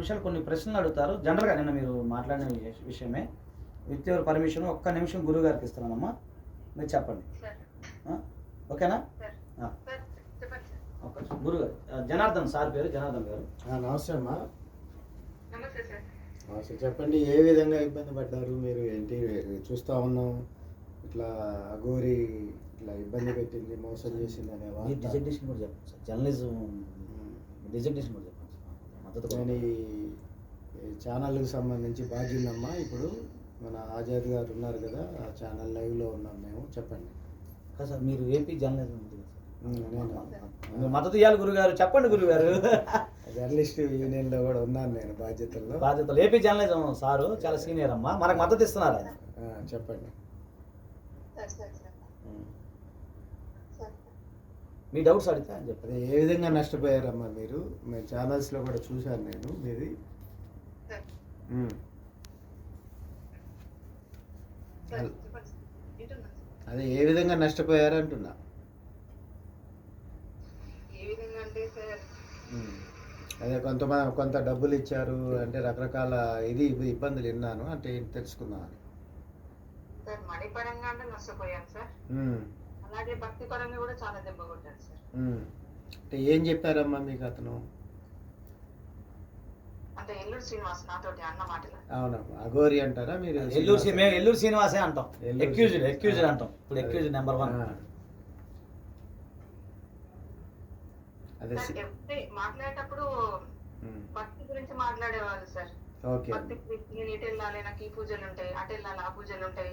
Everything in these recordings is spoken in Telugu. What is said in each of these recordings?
నిమిషాలు కొన్ని ప్రశ్నలు అడుగుతారు. జనరల్గా నిన్న మీరు మాట్లాడిన విష- విషయమే. విత్ యువర్ పర్మిషన్ ఒక్క నిమిషం గురువు గారికి ఇస్తున్నానమ్మా. మీరు చెప్పండి. సార్ ఆ? ఓకేనా? సార్ ఆ, సార్ చెప్పండి సార్ ఒక్క నిమిషం. గురువు గారు జనార్దన్ సార్ పేరు జనార్దన్ గారు. నమస్తే అమ్మా. నమస్తే చెప్పండి ఏ విధంగా ఇబ్బంది పడ్డారు మీరు? ఏంటి? చూస్తా ఉన్నాం. ఇట్లా అఘోరి ఇట్లా ఇబ్బంది పెట్టింది మోసం చేసింది అనే ఈ వార్త. డిజర్టేషన్ కూడా చెప్పండి సార్ జర్నలిజం డిజర్టేషన్ కూడా చెప్పండి. నేను ఈ ఛానల్కి సంబంధించి బాధ్యున్నమ్మా ఇప్పుడు మన ఆజాద్ గారు ఉన్నారు కదా ఆ ఛానల్ లైవ్లో ఉన్నాం మేము. చెప్పండి. సార్ మీరు ఏపీ జర్నలిజం ఉంది కదా ఉమ్, నేను. మద్దతు ఇవ్వాలి గురువు గారు చెప్పండి గురువు గారు జర్నలిస్ట్ యూనియన్లో కూడా ఉన్నాను నేను బాధ్యతల్లో. బాధ్యతలు. ఏపీ జర్నలిజం సారు చాలా సీనియర్ అమ్మా. మనకు మద్దతు ఇస్తున్నారు ఆయన. చెప్పండి సార్ సార్ సార్ సార్ మీ డౌట్స్ అడిగితే అని చెప్పండి అదే ఏ విధంగా నష్టపోయారమ్మా మీరు? మీ ఛానల్స్లో కూడా చూశాను నేను మీది. అదే. ఏ విధంగా నష్టపోయారు అంటున్నా? ఏ విధంగా అంటే సార్ అదే కొంతమంది కొంత డబ్బులు ఇచ్చారు అంటే రకరకాల ఇది ఇబ్బందులు విన్నాను. అంటే ఏంటి తెలుసుకుందామని. సార్ మనీ పరంగా అంటే నష్టపోయాను సార్. అలాగే భక్తి పరంగా కూడా చాలా దెబ్బ కొట్టాను సార్. అంటే ఏం చెప్పారమ్మా మీకు అతను? అంటే ఎల్లూరు శ్రీనివాస్ నాతోటి అన్న మాటలు. అవునమ్మా అఘోరి అంటారా మీరు? ఎల్లూరు శ్రీ- మేము ఎల్లూరు శ్రీనివాసే అంటాం. ఎల్లూరు ఎక్యూజ్డ్ శ్రీనివాస్. ఎక్యూజ్డ్ అంటాం. ఇప్పుడు ఎక్యూజ్డ్ నెంబర్ వన్ ఆ. అదే సార్ సి- ఎప్పుడు మాట్లాడేటప్పుడు ఉమ్, భక్తి గురించి మాట్లాడేవాళ్ళు సార్. నేను ఇటు వెళ్ళాలి నాకు ఈ పూజలు ఉంటాయి అటు వెళ్ళాలి ఆ పూజలు ఉంటాయి.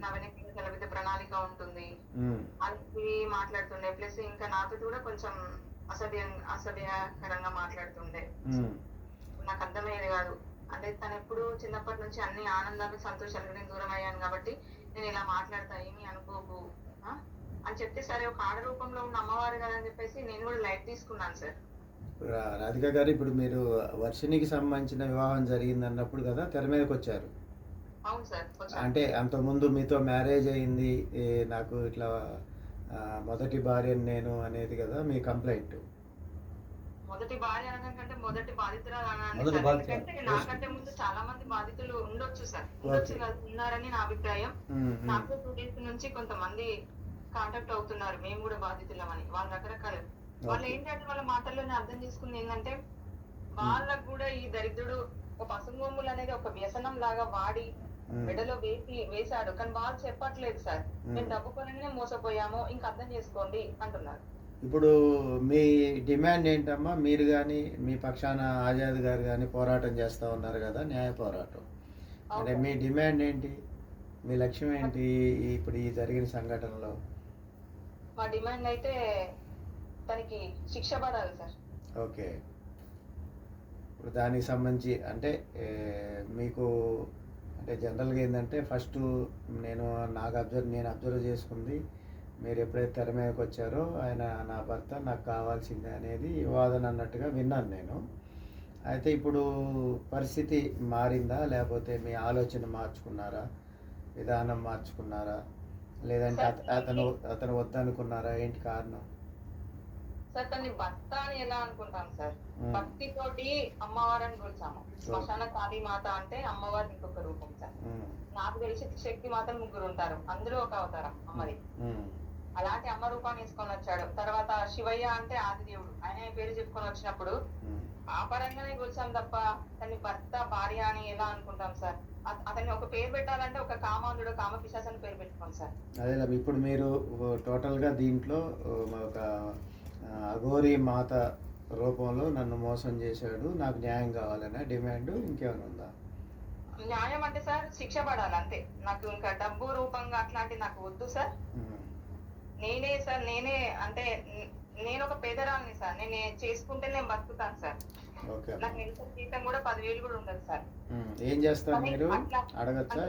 నా వెనక కలిపితే ప్రణాళిక ఉంటుంది. అది మాట్లాడుతుండే. ప్లస్ ఇంకా నాతో కూడా కొంచెం అసభ్యం అసభ్యకరంగా మాట్లాడుతుండే. నాకు అర్థమయ్యేది కాదు. అంటే తను ఎప్పుడు చిన్నప్పటి నుంచి అన్ని ఆనందాలు సంతోషాలు నేను దూరం అయ్యాను కాబట్టి నేను ఇలా మాట్లాడతా ఏమీ అనుకోకు? అని చెప్తే సరే ఒక ఆడ రూపంలో ఉన్న అమ్మవారు కదా అని చెప్పేసి నేను కూడా లైట్ తీసుకున్నాను సార్. రాధిక గారు ఇప్పుడు మీరు వర్షినికి సంబంధించిన వివాహం జరిగింది అన్నప్పుడు కదా తెర మీదకి వచ్చారు అవును సార్ కొంచెం అంటే అంతకుముందు మీతో మ్యారేజ్ అయింది నాకు ఇట్లా మొదటి భార్యను నేను అనేది కదా మీ కంప్లైంట్. మొదటి భార్య అనడం కంటే మొదటి బాధితురాలు నాకంటే ముందు చాలా మంది బాధితులు ఉండొచ్చు సార్. ఉండొచ్చు ఉన్నారని నా అభిప్రాయం. నాకు టూ డేస్ నుంచి కొంతమంది కాంటాక్ట్ అవుతున్నారు. మేము కూడా బాధితులమని. వాళ్ళు రకరకాల వాళ్ళు. ఏంటంటే వాళ్ళ మాటల్లోనే అర్థం చేసుకుంది ఏంటంటే వాళ్ళకు కూడా ఈ దరిద్రుడు ఒక పసుగొమ్ములు అనేది ఒక వ్యసనం లాగా వాడి మెడలో వేసి వేశాడు. కానీ వాళ్ళు చెప్పట్లేదు సార్. మేము. డబ్బు కొనగానే మోసపోయాము ఇంకా అర్థం చేసుకోండి అంటున్నారు. ఇప్పుడు మీ డిమాండ్ ఏంటమ్మా? మీరు కానీ మీ పక్షాన ఆజాద్ గారు కానీ పోరాటం చేస్తూ ఉన్నారు కదా న్యాయ పోరాటం. అంటే మీ డిమాండ్ ఏంటి? మీ లక్ష్యం ఏంటి? ఇప్పుడు ఈ జరిగిన సంఘటనలో? మా డిమాండ్ అయితే తనకి శిక్ష పడాలి సార్. ఓకే. ఇప్పుడు దానికి సంబంధించి అంటే మీకు అంటే జనరల్గా ఏంటంటే ఫస్ట్ నేను నాకు అబ్జర్వ్ నేను అబ్జర్వ్ చేసుకుంది మీరు ఎప్పుడైతే తెర మీదకి వచ్చారో ఆయన నా భర్త నాకు కావాల్సిందే అనేది వాదన అన్నట్టుగా విన్నాను నేను. అయితే ఇప్పుడు పరిస్థితి మారిందా? లేకపోతే మీ ఆలోచన మార్చుకున్నారా? విధానం మార్చుకున్నారా? లేదంటే అత- అతను అతను వద్దనుకున్నారా? ఏంటి కారణం? సార్ భర్త అని ఎలా అనుకుంటాం సార్? మ్మ్. భక్తి తోటి అమ్మవారిని కొలిచాము. శ్మశాన కాళీ మాత అంటే అమ్మవారి ఇంకొక రూపం సార్. నాకు తెలిసి శక్తి మాత ముగ్గురు ఉంటారు. అందులో ఒక అవతారం అమ్మది. అలాంటి అమ్మ రూపాన్ని వేసుకొని వచ్చాడు. తర్వాత శివయ్య అంటే ఆదిదేవుడు. ఆయన పేరు చెప్పుకొని వచ్చినప్పుడు. ఆ పరంగానే కొలిచాం తప్ప తన భర్త భార్య అని ఎలా అనుకుంటాం సార్? అత- అతన్ని ఒక పేరు పెట్టాలంటే ఒక కామాంధుడు కామ పిశాసని పేరు పెట్టుకోం సార్. అదే ఇప్పుడు మీరు టోటల్గా దీంట్లో ఒక అఘోరి మాత రూపంలో నన్ను మోసం చేశాడు. నాకు న్యాయం కావాలనే డిమాండ్ ఇంకేమైనా ఉందా? న్యాయం అంటే సార్ శిక్ష పడాలి అంతే. నాకు ఇంకా డబ్బు రూపంగా అట్లాంటి నాకు వద్దు సార్. నేనే సార్ నేనే అంటే నేను ఒక పేదరాల్ని సార్. నేను చేసుకుంటే నేను బతుకుతాను సార్. నాకు నెలసరి జీతం కూడా పదివేలు కూడా ఉండదు సార్. ఏం చేస్తారు మీరు? అడగచ్చా?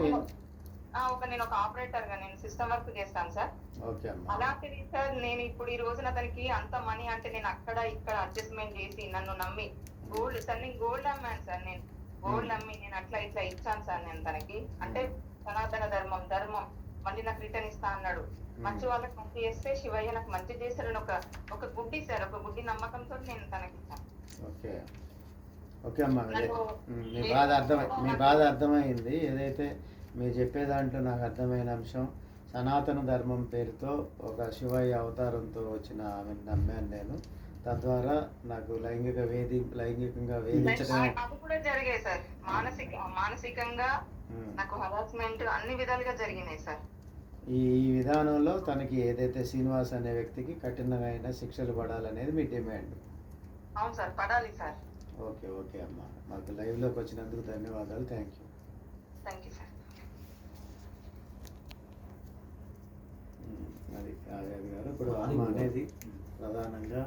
ఒక నేను ఒక ఆపరేటర్గా నేను సిస్టమ్ వర్క్ చేస్తాను సార్. ఓకే అమ్మా. అలాంటిది సార్ నేను ఇప్పుడు ఈ రోజున అతనికి అంత మనీ అంటే నేను అక్కడ ఇక్కడ అడ్జస్ట్మెంట్ చేసి నన్ను నమ్మి గోల్డ్ సార్ నేను గోల్డ్ అమ్మాను సార్ నేను. గోల్డ్ అమ్మి నేను అట్లా ఇట్లా ఇచ్చాను సార్ నేను తనకి. అంటే సనాతన ధర్మం ధర్మం. మళ్ళీ నాకు రిటర్న్ ఇస్తా అన్నాడు. మంచి వాళ్ళకి మంచి చేస్తే శివయ్య నాకు మంచి చేస్తాడని ఒక ఒక గుడ్డి సార్ ఒక గుడ్డి నమ్మకంతో నేను తనకి ఇచ్చాను. ఓకే. ఓకే అమ్మా మీ బాధ అర్థమై మీ బాధ అర్థమైంది. ఏదైతే మీరు చెప్పే దాంట్లో నాకు అర్థమైన అంశం సనాతన ధర్మం పేరుతో ఒక శివయ్య అవతారంతో వచ్చిన ఆమెను నమ్మాను నేను. తద్వారా నాకు లైంగిక వేధి లైంగికంగా వేధించడం కూడా జరిగాయి సార్. మానసిక మానసికంగా. నాకు హరాస్మెంట్ అన్ని విధాలుగా జరిగినాయి సార్. ఈ ఈ విధానంలో తనకి ఏదైతే శ్రీనివాస్ అనే వ్యక్తికి కఠినమైన శిక్షలు పడాలనేది మీ డిమాండ్. అవును సార్ పడాలి సార్. ఓకే ఓకే అమ్మా. మాకు లైవ్లోకి వచ్చినందుకు ధన్యవాదాలు. Thank you. Thank you sir. కావ్యాది గారు. ఇప్పుడు అమ్మ అనేది ప్రధానంగా